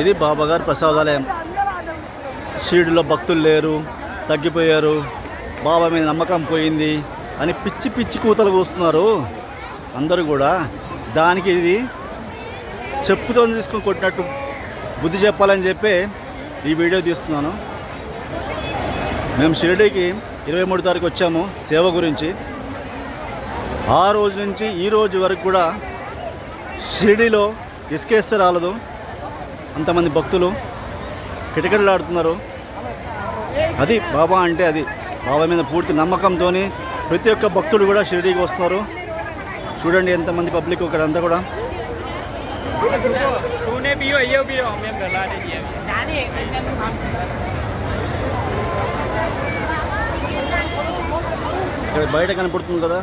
ఇది బాబాగారి ప్రసాదాలయం. షీడులో భక్తులు లేరు తగ్గిపోయారు. బాబా మీద నమ్మకం పోయింది అని పిచ్చి పిచ్చి కూతలు కూస్తున్నారు. అందరూ కూడా దానికి ఇది చెప్పుతో తీసుకొని కొట్టినట్టు బుద్ధి చెప్పాలని చెప్పి ఈ వీడియో తీస్తున్నాను. మేము షిరిడీకి ఇరవై మూడు తారీఖు వచ్చాము సేవ గురించి. ఆ రోజు నుంచి ఈ రోజు వరకు కూడా షిరిడిలో ఇసుకేస్తే రాలదు. అంతమంది భక్తులు కిటకిటలాడుతున్నారు. అది బాబా అంటే అది. బాబా మీద పూర్తి నమ్మకంతో ప్రతి ఒక్క భక్తుడు కూడా షిరిడికి వస్తున్నారు. చూడండి ఎంతమంది పబ్లిక్ అంతా కూడా. ఇక్కడ బయట కనపడుతుంది కదా.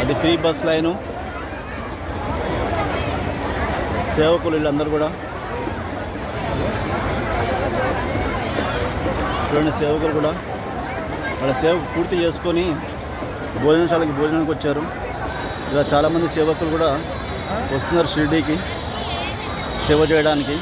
అది ఫ్రీ బస్ లైను. సేవకులు వీళ్ళందరూ కూడా. చూడండి సేవకులు కూడా. వాళ్ళ సేవ పూర్తి చేసుకొని భోజనశాలకి భోజనానికి వచ్చారు. ఇలా చాలామంది సేవకులు కూడా వస్తున్నారు షిర్డీకి సేవ చేయడానికి.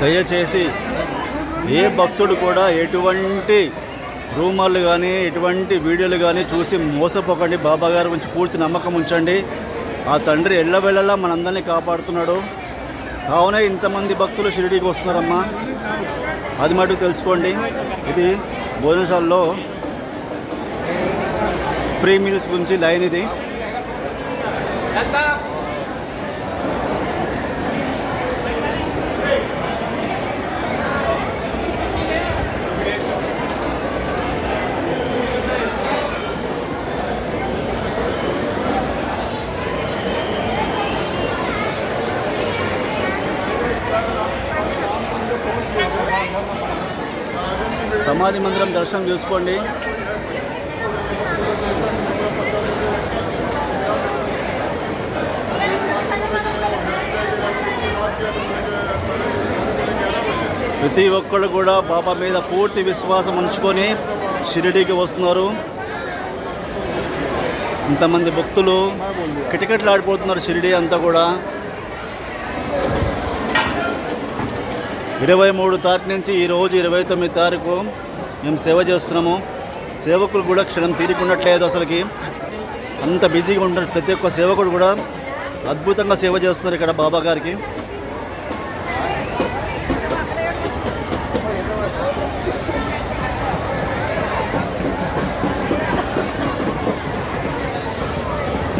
దయచేసి ఏ భక్తుడు కూడా ఎటువంటి రూమర్లు కానీ ఎటువంటి వీడియోలు కానీ చూసి మోసపోకండి. బాబాగారి గురించి పూర్తి నమ్మకం ఉంచండి. ఆ తండ్రి ఎల్లవెళ్ళలా మనందరినీ కాపాడుతున్నాడు. కావున ఇంతమంది భక్తులు షిరిడీకి వస్తున్నారమ్మా. అది మటుకు తెలుసుకోండి. ఇది భోజనశాలలో ఫ్రీ మీల్స్ గురించి లైన్ ఇది. సమాధి మందిరం దర్శనం చేసుకోండి. ప్రతి ఒక్కళ్ళు కూడా బాబా మీద పూర్తి విశ్వాసం ఉంచుకొని షిరిడీకి వస్తున్నారు. ఇంతమంది భక్తులు కిటకిటలాడిపోతున్నారు షిరిడీ అంతా కూడా. ఇరవై మూడు తారీఖు నుంచి ఈరోజు ఇరవై తొమ్మిది తారీఖు మేము సేవ చేస్తున్నాము. సేవకులు కూడా క్షణం తీరికుండట్లేదు అసలుకి. అంత బిజీగా ఉంటారు ప్రతి ఒక్క సేవకుడు కూడా అద్భుతంగా సేవ చేస్తున్నారు ఇక్కడ బాబా గారికి.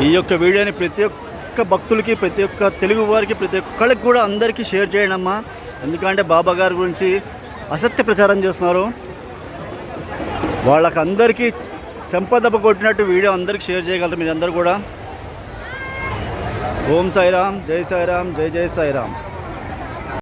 ఈ యొక్క వీడియోని ప్రతి ఒక్క భక్తులకి ప్రతి ఒక్క తెలుగు వారికి ప్రతి ఒక్కరికి కూడా అందరికీ షేర్ చేయండి అమ్మా. ఎందుకంటే బాబా గారి గురించి అసత్య ప్రచారం చేస్తున్నారు. వాళ్ళకందరికీ చెంపదెబ్బ కొట్టినట్టు వీడియో అందరికీ షేర్ చేయగలరు మీరందరూ కూడా. ఓం సాయిరామ్ జై సాయిరామ్ జై జై సాయిరామ్.